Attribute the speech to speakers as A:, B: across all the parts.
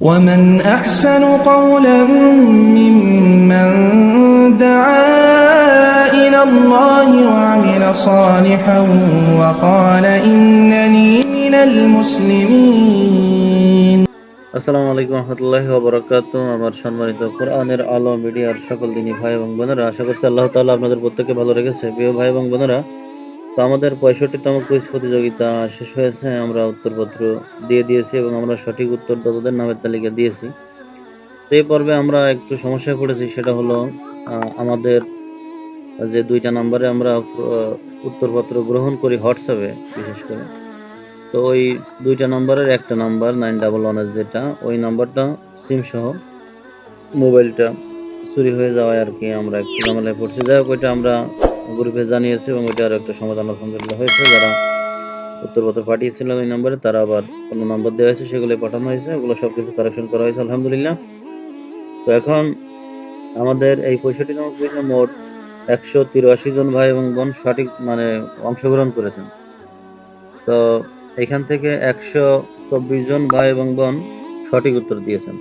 A: ومن أحسن قولا ممن دعا إلى الله وعمل صالحا وقال إنني من المسلمين
B: আসসালামু আলাইকুম রহমতুল্লাহি ওবরাকাত আমার সম্মানিত কোরআনের আলো মিডিয়ার সকল দিনী ভাই এবং বোনেরা আশা করছি আল্লাহ তাআলা আপনাদের প্রত্যেককে ভালো রেখেছে প্রিয় ভাই এবং বোনেরা তো আমাদের পঁয়ষট্টিতম কুইজ প্রতিযোগিতা শেষ হয়েছে, আমরা উত্তরপত্র দিয়ে দিয়েছি এবং আমরা সঠিক উত্তরদাতাদের নামের তালিকা দিয়েছি। তো এই পর্বে আমরা একটু সমস্যায় পড়েছি, সেটা হলো আমাদের যে দুইটা নাম্বারে আমরা উত্তরপত্র গ্রহণ করি হোয়াটসঅ্যাপে বিশেষ করে। তো ওই দুইটা নাম্বারের একটা নাম্বার নাইন ডাবল ওয়ানের যেটা, ওই নাম্বারটা সিম সহ মোবাইলটা চুরি হয়ে যাওয়ায় আর কি আমরা একটু ঝামেলায় পড়ছি। যাই হোক, ওইটা আমরা গ্রুপে জানিয়েছি এবং ওইটার একটা সমাধান আলহামদুলিল্লাহ হয়েছে। যারা উত্তরপত্র পাঠিয়েছিল ওই নাম্বারে, তারা আবার কোনো নাম্বার দেওয়া হয়েছে সেগুলো পাঠানো হয়েছে। ওগুলো সব কিছু কারেকশন করা হয়েছে আলহামদুলিল্লাহ। তো এখন আমাদের এই পঁয়ষট্টি নম্বর কুইজে মোট একশো তিরাশি জন ভাই এবং বোন সঠিক মানে অংশগ্রহণ করেছেন। তো এখান থেকে একশো চব্বিশ জন ভাই এবং বোন সঠিক উত্তর দিয়েছেন।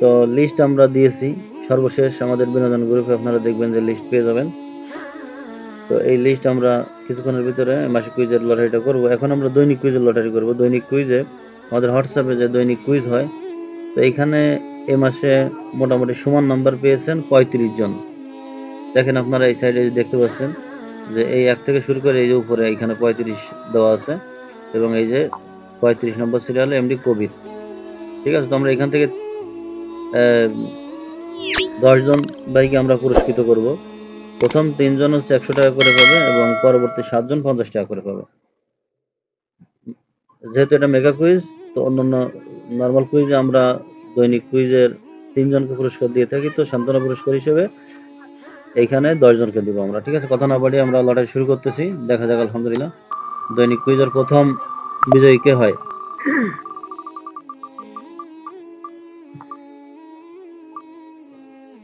B: তো লিস্ট আমরা দিয়েছি। সর্বশেষ আমাদের বিনোদন গ্রুপে আপনারা দেখবেন যে লিস্ট পেয়ে যাবেন। তো এই লিস্ট আমরা কিছুক্ষণের ভিতরে মাসিক কুইজের লটারিটা করব। এখন আমরা দৈনিক কুইজের লটারি করব। দৈনিক কুইজে আমাদের হোয়াটসঅ্যাপে যে দৈনিক কুইজ হয়, তো এইখানে এ মাসে মোটামুটি সমান নাম্বার পেয়েছেন পঁয়ত্রিশ জন। দেখেন আপনারা এই সাইডে দেখতে পাচ্ছেন যে এই এক থেকে শুরু করে এই যে উপরে এখানে পঁয়ত্রিশ দেওয়া আছে এবং এই যে পঁয়ত্রিশ নম্বর সিরিয়ালে এমডি কবির। ঠিক আছে, তো আমরা এখান থেকে দশজন ভাইকে আমরা পুরস্কৃত করব। প্রথম তিনজন হচ্ছে একশো টাকা করে পাবে এবং পরবর্তী সাতজন পঞ্চাশ টাকা করে পাবে। যেহেতু এটা মেগা কুইজ তো অন্যান্য নর্মাল কুইজে আমরা দৈনিক কুইজের তিনজনকে পুরস্কার দিয়ে থাকি, তো সান্ত্বনা পুরস্কার হিসেবে এইখানে দশ জনকে দিব আমরা, ঠিক আছে? কথা না বাড়িয়ে আমরা লটারি শুরু করতেছি, দেখা যাক, আলহামদুলিল্লাহ। দৈনিক কুইজের প্রথম বিজয়ী কে হয়?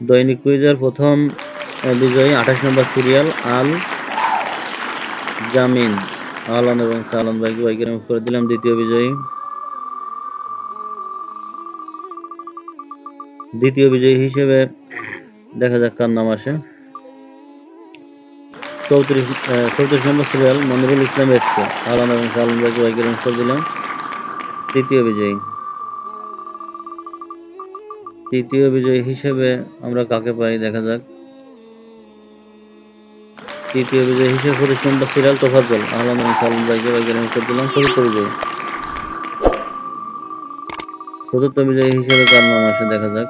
B: দৈনিক কুইজের প্রথম বিজয়ী আঠাশ নম্বর সিরিয়াল আল জামিন। আলম এবং সালম ভাইকে রিমুভ করে দিলাম, দ্বিতীয় বিজয়ী। দ্বিতীয় বিজয়ী হিসেবে দেখা যাক কার নাম আসে। চৌত্রিশ চৌত্রিশ নম্বর সিরিয়াল মনিরুল ইসলাম এসকে আলম এবং সালম ভাইকে রিমুভ করে দিলাম, তৃতীয় বিজয়ী। তৃতীয় বিজয়ী হিসেবে আমরা কাকে পাই দেখা যাক। তৃতীয় বিজয়ী হিসেবে পঁচিশ নম্বর সিরিয়াল তোফাজ্জল। আহলান এবং সালম ভাইকে রিমুভ করে দিলাম চতুর্থ বিজয়ী চতুর্থ বিজয়ী হিসেবে কার নাম আসে দেখা যাক।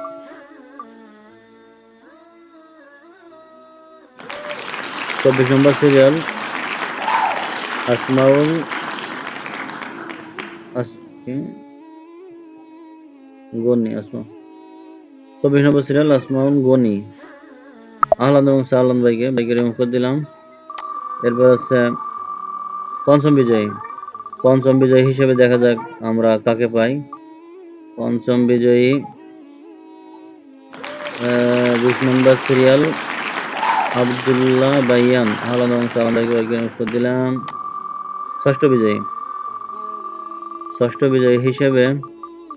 B: চব্বিশ নম্বর সিরিয়াল আসমাউল? গনি আসমা চব্বিশ নম্বর সিরিয়াল আসমাউল গনি। আহলাদ এবং সাহলান ভাইকে ভাইকে রিমুভ করে দিলাম। এরপর হচ্ছে পঞ্চম বিজয়ী। পঞ্চম বিজয়ী হিসেবে দেখা যাক আমরা কাকে পাই। পঞ্চম বিজয়ী বিশ নম্বর সিরিয়াল আবদুল্লাহ বাইয়ান। আহলাদ এবং সাহলান ভাইকে ভাইকে রিমুভ করে দিলাম। ষষ্ঠ বিজয়ী। ষষ্ঠ বিজয়ী হিসেবে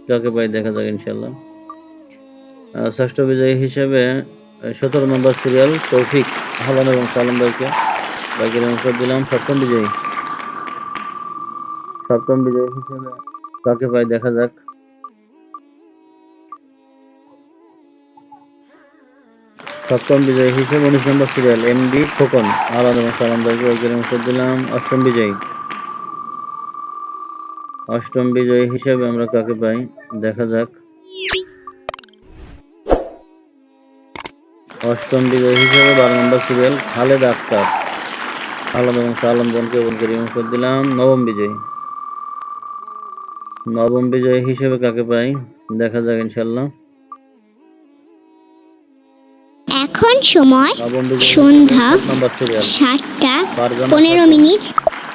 B: কাকে পাই দেখা যাক ইনশাল্লাহ ষষ্ঠ বিজয়ী হিসেবে সতেরো নম্বর সিরিয়াল তৌফিক আহলান এবং সালাম ভাইকে। বাইকে রিমুভ করে দিলাম, সপ্তম বিজয়ী। সপ্তম বিজয়ী হিসেবে কাকে পাই দেখা যাক। সপ্তম বিজয়ী হিসেবে উনিশ নম্বর সিরিয়াল এমডি খোকন আহলান এবং সালাম ভাইকে বাইকে রিমুভ করে দিলাম, অষ্টম বিজয়ী। অষ্টম বিজয়ী হিসেবে আমরা কাকে পাই দেখা যাক। অষ্টম বিজয়ী হিসেবে বারো নম্বর সিরিয়াল খালেদ আক্তার আলম এবং সালম বোনকে বোনকে রিমুভ করে দিলাম। নবম বিজয়ী। নবম বিজয়ী হিসেবে কাকে পাই? দেখা যাক ইনশাল্লাহ
C: এখন সময় সন্ধ্যা সাতটা পনেরো মিনিট।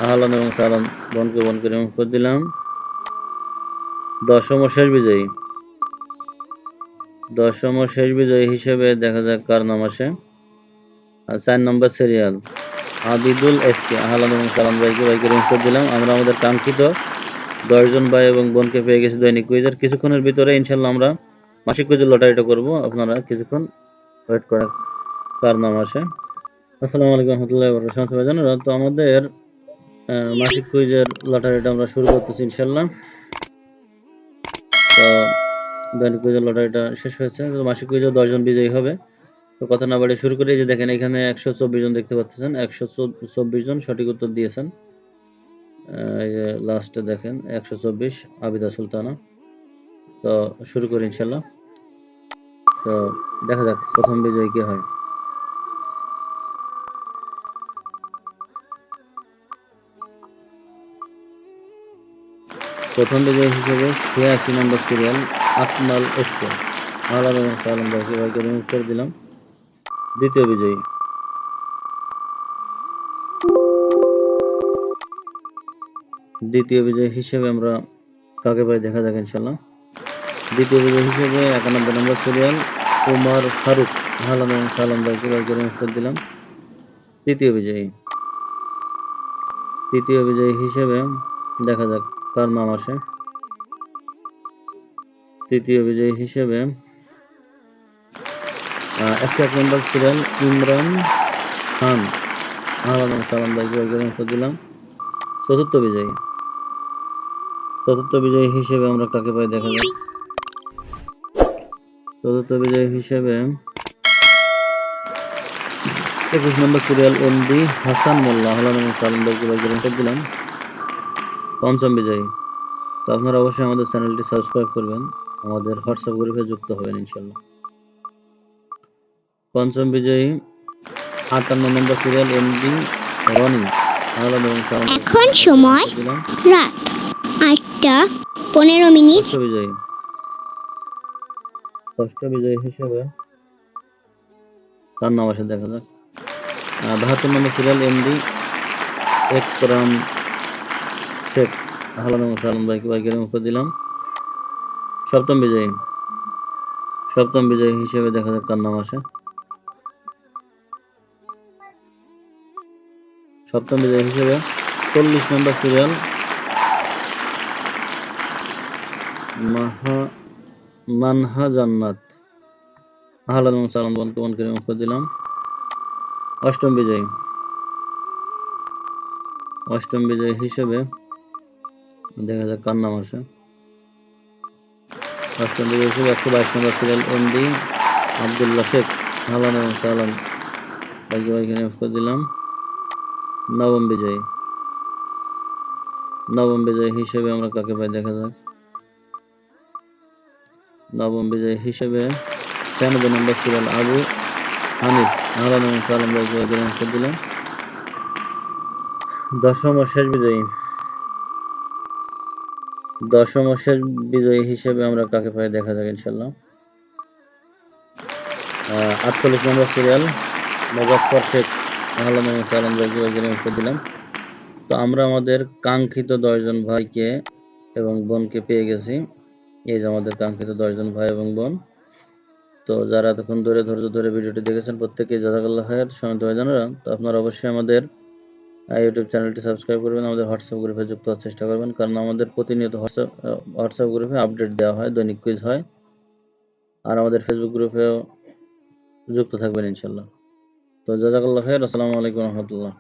B: আহলান এবং সালাম বোনকে বোনকে রিমুভ করে দিলাম। দশম ও শেষ বিজয়ী। দশম ও শেষ বিজয়ী হিসেবে দেখা যাক কার নাম আসে। চার নম্বর সিরিয়াল আবিদুল এসকে। আহলান এবং সালাম ভাইকে ভাইকে রিমুভ করে দিলাম। আমরা আমাদের কাঙ্ক্ষিত দশজন ভাই এবং বোনকে পেয়ে গেছি দৈনিক কুইজের কিছুক্ষণের ভিতরে ইনশাল্লাহ আমরা মাসিক কুইজের লটারিটা করব। আপনারা কিছুক্ষণ ওয়েট করেন কার নাম আসে। আসসালামু আলাইকুম রহমতুল্লাহ বরকাত তো আমাদের মাসিক কুইজের লটারিটা আমরা শুরু করতেছি ইনশাল্লাহ দৈনিক কুইজের লটারিটা শেষ হয়েছে মাসিক কুইজে দশজন বিজয়ী হবে। তো কথা না বাড়িয়ে শুরু করি যে দেখেন এখানে একশো চব্বিশ জন দেখতে পাচ্ছেন, একশো চব্বিশ জন সঠিক উত্তর দিয়েছেন। এই যে লাস্টে দেখেন, একশো চব্বিশ, আবিদা সুলতানা। তো শুরু করি ইনশাল্লাহ তো দেখা যাক প্রথম বিজয়ী কে হয়। প্রথম বিজয়ী হিসেবে ছিয়াশি নম্বর সিরিয়াল আকমাল এসকে আলাদা সালাম ভাইকে দিলাম। দ্বিতীয় বিজয়ী। দ্বিতীয় বিজয়ী হিসেবে আমরা কাকে পাই দেখা যাক ইনশাল্লাহ দ্বিতীয় বিজয়ী হিসেবে একানব্বই নম্বর সিরিয়াল উমার ফারুক আলাদা সালাম ভাইকে ভাইকে রিমুভ দিলাম। তৃতীয় বিজয়ী। তৃতীয় বিজয়ী হিসেবে দেখা যাক কার নাম আসে। তৃতীয় বিজয়ী হিসেবে। এক নম্বর সিরিয়াল ইমরান খান। আলাদা সালাম ভাইকে দিলাম। চতুর্থ বিজয়ী। চতুর্থ বিজয়ী হিসেবে আমরা কাকে পাই দেখা যাক। চতুর্থ বিজয়ী হিসেবে একুশ নম্বর সিরিয়াল এমডি হাসান মোল্লা। আহলান সালাম ভাইকে ভাইকে দিলাম। পঞ্চম বিজয়ী। তো আপনারা অবশ্যই আমাদের চ্যানেলটি সাবস্ক্রাইব করবেন। আমাদের হোয়াটসঅ্যাপ গ্রুপে যুক্ত হবেন ইনশাল্লাহ পঞ্চম বিজয়ী আটান্ন নম্বর সিরিয়াল এমডি রনি
C: এখন সময় রাত আটটা পনেরো মিনিট।
B: ষষ্ঠ বিজয়ী। ষষ্ঠ বিজয়ী হিসেবে তার নাম আসে দেখা যাক। বাহাত্তর number serial MD Ekram Sheikh. Ahlan Salam ভাইকে ভাইকে মুখ দিলাম। সপ্তম বিজয়ী। সপ্তম বিজয়ী হিসেবে দেখা যাক কার নাম আসে। সপ্তম বিজয়ী হিসেবে চল্লিশ নম্বর সিরিয়াল মাহা মানহা জান্নাত। আহলান এবং সালাম বনকে বনকে মুখ দিলাম। অষ্টম বিজয়ী। অষ্টম বিজয়ী হিসেবে দেখা যাক কার নাম আসে। অষ্টম বিজয়ী একশো বাইশ নম্বর সিরিয়াল এমডি আবদুল্লাহ শেখ আহলান এবং সালাম। বাইকে বাইকে মুখ দিলাম। নবম বিজয়ী। নবম বিজয়ী হিসেবে আমরা কাকে পাই দেখা যাক। নবম বিজয়ী হিসেবে ছিয়ানব্বই নম্বর সিরিয়াল আবু হানিফ। আহলান এবং সালাম বাইকে দিলাম। দশম ও শেষ বিজয়ী দশম ও শেষ বিজয়ী হিসেবে আমরা কাকে পাই দেখা যাক ইনশাল্লাহ আটচল্লিশ নম্বর সিরিয়াল মুজাফর শেখ দিলাম। তো আমরা আমাদের কাঙ্ক্ষিত দশজন ভাইকে এবং বোনকে পেয়ে গেছি। এই যে আমাদের কাঙ্ক্ষিত দশজন ভাই এবং বোন। তো যারা এতক্ষণ ধরে ধৈর্য ধরে ভিডিওটি দেখেছেন, প্রত্যেকেই জাজাকাল্লাহ খায়ের সমিত ভাইজানেরা। তো আপনারা অবশ্যই আমাদের ইউটিউব চ্যানেলটি সাবস্ক্রাইব করবেন, আমাদের হোয়াটসঅ্যাপ গ্রুপে যুক্ত হওয়ার চেষ্টা করবেন, কারণ আমাদের প্রতিনিয়ত হোয়াটসঅ্যাপ হোয়াটসঅ্যাপ গ্রুপে আপডেট দেওয়া হয়, দৈনিক কুইজ হয়, আর আমাদের ফেসবুক গ্রুপেও যুক্ত থাকবেন ইনশাল্লাহ তো জাজাকাল্লাহ খায়ের আসসালামু আলাইকুম রহমতুল্লাহ।